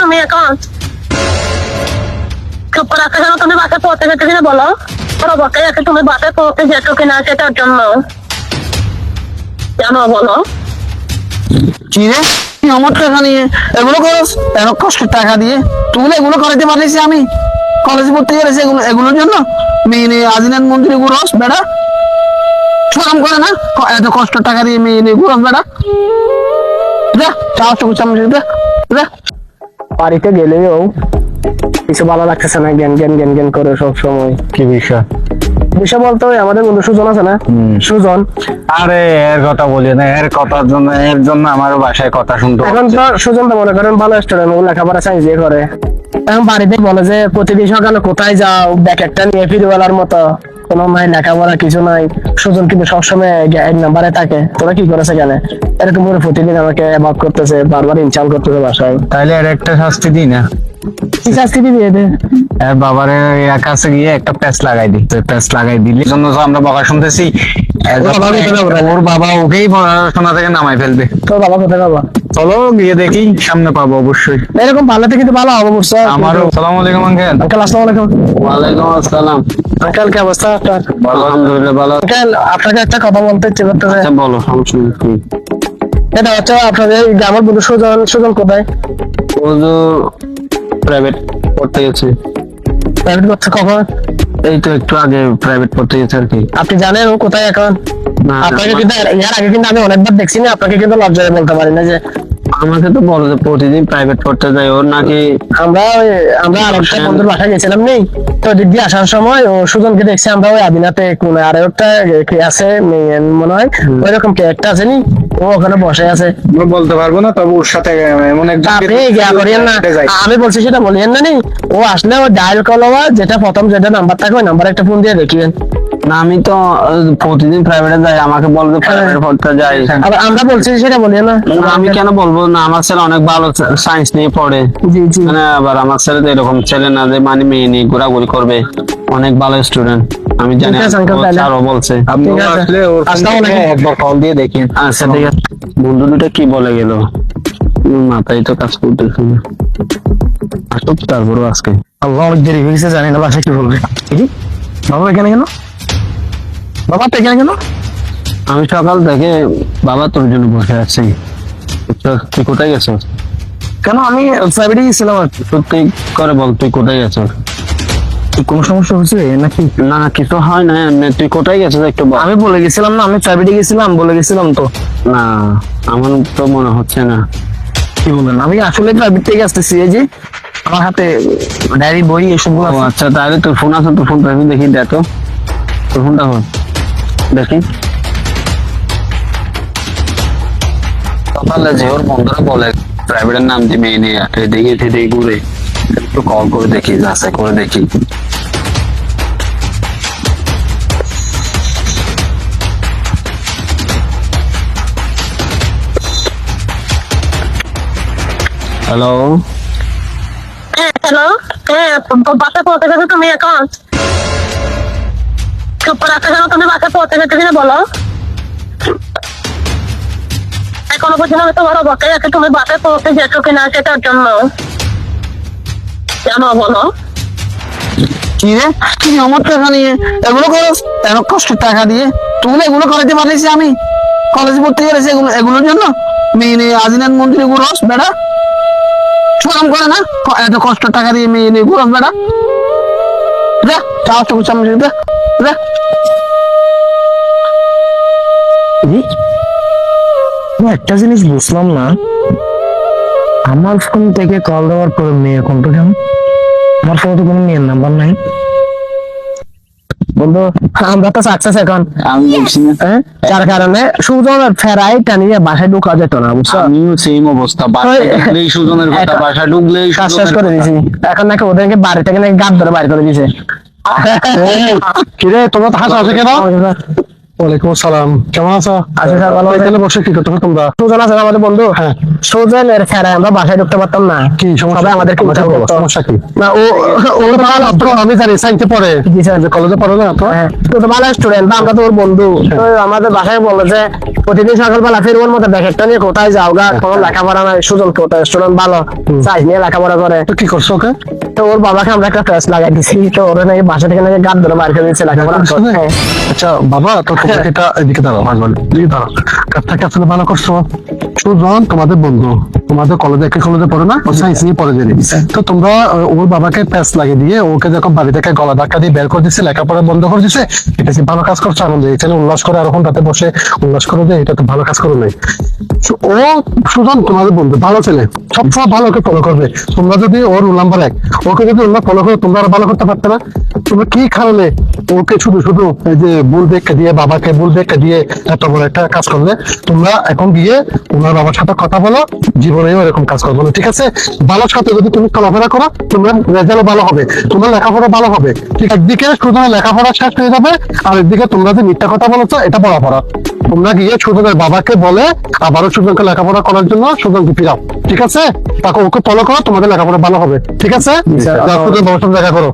তুমি কেন? তুমি কিনা বলো? ওরা বকে আছে, তুমি কিনা সেটার জন্য। জানো বলো? আমার টাকা নিয়ে? এগুলো এত কষ্টের টাকা দিয়ে? তুই এগুলো করাতে পারিস আমি? কলেজে পড়তে গেছি এগুলো এগুলোর জন্য? মেয়ে আজিনাথ মন্দিরে ঘুরস, বেড়া? শরম করে না? এত কষ্ট টাকা দিয়ে মেয়ে নিয়ে ঘুরস, বেড়া? যা চাও চুপ যা যা। বাড়িতে গেলেও কিছু ভালো লাগতেছে না জ্ঞান জ্ঞান জ্ঞান জ্ঞান করে সব সময়। কি বিষয়? বিষয় বলতে ওই আমাদের বন্ধু সুজন আছে না? সুজন। আরে এর কথা বলি না এর কথার জন্য এর জন্য আমার বাসায় কথা শুনতে এখন তো সুজন তো মনে করেন ভালো স্টুডেন্ট ও লেখাপড়া সাইন্স করে। এখন বাড়িতে বলে যে প্রতিদিন সকালে কোথায় যাও? ব্যাগ একটা নিয়ে ফিরে বেলার মতো। কোনো নাই লেখাপড়া কিছু নাই। সুজন কিন্তু সবসময় এক নাম্বারে থাকে। তোরা কি করেছে কেন এরকম করে প্রতিদিন আমাকে অ্যাবাউট করতেছে বারবার ইনচাল করতেছে বাসায়। তাইলে এর একটা শাস্তি দিই না? কি শাস্তি দিবি এদের বাবারে কাছে গিয়ে একটা প্যাচ লাগাই দি তো প্যাচ লাগাই দিলে জন্য তো আমরা বকা শুনতেছি? ওর বাবা? ওকেই পড়াশোনা থেকে নামাই ফেলবে। তোর বাবা কোথায় বাবা? চলো গিয়ে দেখি সামনে পাবো অবশ্যই। এরকম ভালো থেকে ভালো হবে বুঝছ আমারও। সালাম আলাইকুম আঙ্কেল আঙ্কেল আসসালামু আলাইকুম। ওয়ালাইকুম আসসালাম। আঙ্কেল কি অবস্থা আপনার? আলহামদুলিল্লাহ ভালো আঙ্কেল আপনাকে একটা কথা বলতে ইচ্ছে করতেছে। আচ্ছা বলো সমস্যা নেই এটা হচ্ছে আপনাদের এই বন্ধু সুজন সুজন কোথায়? ও তো প্রাইভেট পড়তে গেছে। প্রাইভেট কখন? এই তো একটু আগে প্রাইভেট পড়তে গেছে আর কি। আপনি জানেন ও কোথায় এখন? আপনাকে কিন্তু এর আগে কিন্তু আমি অনেকবার দেখছি না আপনাকে কিন্তু লজ্জায় বলতে পারি না যে আমাকে তো বলো যে প্রতিদিন প্রাইভেট পড়তে যায় ওর নাকি আমরা ওই আমরা আরেকটা বন্ধুর বাসায় গেছিলাম নেই? তো দিক দিয়ে আসার সময় ও সুজনকে দেখছি আমরা ওই আদিনাতে কোন আর একটা কে আছে মেয়ে মনে হয়? ওইরকম কে একটা আছে নি? ও ওখানে বসে আছে। আমি বলতে পারব না তবে ওর সাথে এমন একজন আপনি গিয়া করিয়েন না। আমি বলছি সেটা বলিয়েন না নি? ও আসলে ও ডায়াল কল যেটা প্রথম যেটা নাম্বার থাকে ওই নাম্বার একটা ফোন দিয়ে দেখিবেন না আমি তো প্রতিদিন প্রাইভেটে যাই আমাকে বলবে প্রাইভেট পড়তে যাই। আবার আমরা বলছি সেটা বলিয়েন না? না, আমি কেন বলব? না আমার ছেলে অনেক ভালো সায়েন্স নিয়ে পড়ে। জি জি। মানে আবার আমার ছেলে তো এরকম ছেলে না যে মানে মেয়ে নিয়ে ঘোরাঘুরি করবে। অনেক ভালো স্টুডেন্ট আমি জানি বলছে। ঠিক আসলে ওর ফোন আসসালামু থেকে আলাইকুম। একবার কল দিয়ে দেখি। আচ্ছা ঠিক আছে। বন্ধু দুটো কি বলে গেল? মাথায় তো কাজ করতেছে না। আসুক তারপরও আজকে। আল্লাহ অনেক দেরি হয়ে গেছে জানি না বাসায় কি বলবে। বাবা এখানে কেন? বাবা আপনি এখানে কেন? আমি সকাল থেকে বাবা তোর জন্য বসে আছি। তুই কোথায় গেছো? কেন? আমি প্রাইভেটে গেছিলাম আর সত্যি করে বল তুই কোথায় গেছো? কোনো সমস্যা হচ্ছে নাকি না না কিছু হয় না তুই কোথায় গেছিস একটু আমি বলে গেছিলাম না আমি প্রাইভেটে গেছিলাম বলে গেছিলাম তো। না আমার তো মনে হচ্ছে না। কি বলবেন আমি আসলে প্রাইভেট থেকে আসতেছি এই যে আমার হাতে ডায়েরি বই এসব ও আচ্ছা তাহলে তোর ফোন আছে তোর ফোনটা একটু দেখি দেখো তোর ফোনটা হল দেখি। সকালে যে ওর বন্ধুরা বলে প্রাইভেটের নাম দিয়ে মেয়ে নিয়ে এদিকে সেদিকে ঘুরে। একটু কল করে দেখি যাচাই করে দেখি। হ্যালো হ্যাঁ হ্যালো হ্যাঁ বাসে পৌঁছে গেছো তুমি এখন? চুপ করে কেন? তুমি পৌঁছে বলো। এখনও পর্যন্ত আমি তোমার আছে, তুমি পৌঁছে কিনা সেটার জন্য। জানো, বলো। আমার কষ্টের টাকা দিয়ে। তুই এগুলো আমি। কলেজে পড়তে গেছি এগুলো এগুলোর জন্য। মেয়ে নিয়ে আজিনাথ মন্দিরে ঘুরস বেড়া শরম করে না? এত কষ্ট টাকা দিয়ে মেয়ে নিয়ে ঘুরস বেড়া চুপ চামচ একটা জিনিস বুঝলাম না আমার ফোন থেকে কল দেওয়ার পরে মেয়ে কোনটা কেন আমার ফোনে তো কোনো মেয়ের নাম্বার নাই বন্ধু আমরা তো সাকসেস এখন হ্যাঁ যার কারণে সুজন ফেরাই টানিয়ে বাসায় ঢুকা যেত না বুঝছ আমিও সেম অবস্থা বাসায় সুজনের কথা এখন- বাসায় ঢুকলেই কাজ শেষ সুজনের করে কথা। দিয়েছি এখন নাকি ওদেরকে বাড়ি থেকে নাকি গাদ ধরে বাইর করে দিয়েছে কিরে তোমার তো হাসা আছে কেন ওয়ালাইকুম আসসালাম। কেমন আছো? আছি স্যার, ভালো এখানে বসে কি করতে তোমরা? সুজন আছে আমাদের বন্ধু? হ্যাঁ। সুজন এর স্যার আমরা বাসায় ঢুকতে পারতাম না। কি সমস্যা? আমাদের আমাকে সমস্যা কি? না ও ও ভালো। তো আমি জানি সাইন্সে পড়ে। জি স্যার যে কলেজে পড়ে না তো? হ্যাঁ, তো তো ভালো স্টুডেন্ট আমরা তো ওর বন্ধু। তো আমাদের বাসায় বলল যে প্রতিদিন সকালবেলা ফিরবার মতো ব্যাকেটটা নিয়ে কোথায় যাও গা? কোনো লেখাপড়া নাই। সুজন কোথায় স্টুডেন্ট ভালো। সাইজ নিয়ে লেখাপড়া করে। তো কি করছ ওকে? তো ওর বাবাকে আমরা একটা প্রেস লাগাই দিছি। তো ওর নাকি বাসা থেকে নাকি গাদ ধরে বার করে দিচ্ছে লেখাপড়া হ্যাঁ। আচ্ছা বাবা তো এটা এদিকে দাঁড়াও ভাগ বলি এদিকে দাঁড়াও। কাজটাকে আসলে ভালো করছ? সুজন, তোমাদের বন্ধু। তোমাদের কলেজে একই কলেজে পড়ে না? সায়েন্স নিয়ে পড়ে জানি তো তোমরা ওর বাবাকে প্যাস লাগিয়ে দিয়ে, ওকে যখন বাড়ি থেকে গলা ধাক্কা দিয়ে বের করে দিচ্ছে, লেখাপড়া বন্ধ করে দিচ্ছে। এটা ভালো কাজ করছ? আনন্দ এখানে উল্লাস করে আর রাতে বসে উল্লাস করে দেয় এটা তো ভালো কাজ করো নাই। ও, সুজন, তোমাদের বন্ধু, ভালো ছেলে। সবসময় ভালো ওকে ফলো করবে। তোমরা যদি ওর নাম্বার এক, ওকে যদি অন্য ফলো করো, তোমরা আরও ভালো করতে পারতে না। তোমরা কি কারণে ওকে শুধু শুধু যে ভুল ব্যাখ্যা দিয়ে, বাবাকে ভুল ব্যাখ্যা দিয়ে এত বড় একটা কাজ করলে, তোমরা এখন গিয়ে ওনার বাবার সাথে কথা বলো জীবনেও এরকম কাজ করব না ঠিক আছে? ভালো সাথে যদি তুমি চলাফেরা করো তোমরা রেজাল্ট ভালো হবে তোমার লেখাপড়া ভালো হবে। ঠিক একদিকে শুধু লেখাপড়া শেষ হয়ে যাবে আর একদিকে তোমরা যে মিথ্যা কথা বলেছ এটা পড়াপড়া তোমরা গিয়ে সুজনের বাবাকে বলে আবারও সুজনকে লেখাপড়া করার জন্য সুজনকে ফিরাও ঠিক আছে? তাকে ওকে ফলো করো তোমাদের লেখাপড়া ভালো হবে ঠিক আছে? স্যার। বাবার সাথে দেখা করো।